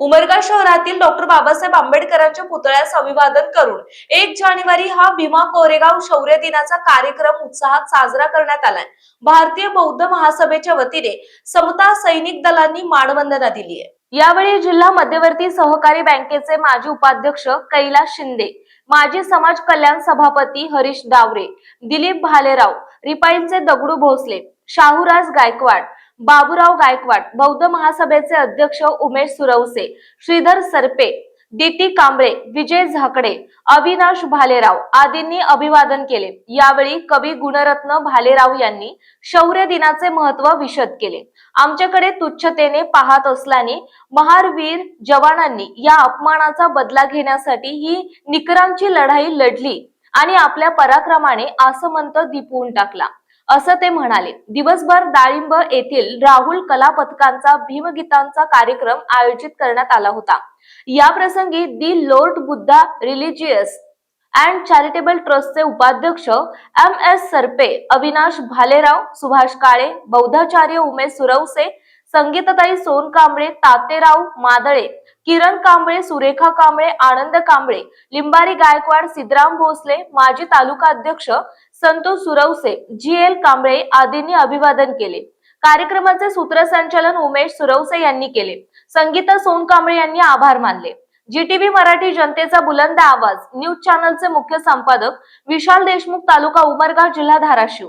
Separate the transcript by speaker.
Speaker 1: उमरगा शहरातील डॉक्टर बाबासाहेब आंबेडकरांच्या पुतळ्यास अभिवादन करून एक जानेवारी हा भीमा कोरेगाव शौर्य दिनाचा कार्यक्रम उत्साहात साजरा करण्यात आलाय. भारतीय बौद्ध महासभेच्या वतीने समता सैनिक दलांनी मानवंदना दिली आहे. यावेळी जिल्हा मध्यवर्ती सहकारी बँकेचे माजी उपाध्यक्ष कैलास शिंदे माजी समाज कल्याण सभापती हरीश डावरे दिलीप भालेराव रिपाईंचे दगडू भोसले शाहूराज गायकवाड बाबूराव गायकवाड बौद्ध महासभेचे अध्यक्ष उमेश सुरवसे श्रीधर सरपे डीटी कांबळे विजय झाकडे अविनाश भालेराव आदींनी अभिवादन केले. यावेळी कवी गुणरत्न भालेराव यांनी शौर्य दिनाचे महत्त्व विशद केले. आमच्याकडे तुच्छतेने पाहत असल्याने महारवीर जवानांनी या अपमानाचा बदला घेण्यासाठी ही निकरांची लढाई लढली आणि आपल्या पराक्रमाने आसमंत दिपवून टाकला. असं ते म्हणाले. दिवसभर डाळिंब येथील राहुल कला पथकांचा भीमगीतांचा कार्यक्रम आयोजित करण्यात आला होता. या प्रसंगी the lord Buddha religious and charitable ट्रस्टचे उपाध्यक्ष एम एस सरपे अविनाश भालेराव सुभाष काळे बौद्धाचार्य उमेश सुरवसे संगीतताई सोनकांबळे तातेराव मादळे किरण कांबळे सुरेखा कांबळे आनंद कांबळे लिंबारी गायकवाड सिद्धराम भोसले माजी तालुका अध्यक्ष संतोष सुरवसे जी एल कांबळे आदींनी अभिवादन केले. कार्यक्रमाचे सूत्रसंचालन उमेश सुरवसे यांनी केले. संगीता सोनकांबळे यांनी आभार मानले. जीटीव्ही मराठी जनतेचा बुलंद आवाज न्यूज चॅनलचे मुख्य संपादक विशाल देशमुख तालुका उमरगा जिल्हा धाराशिव.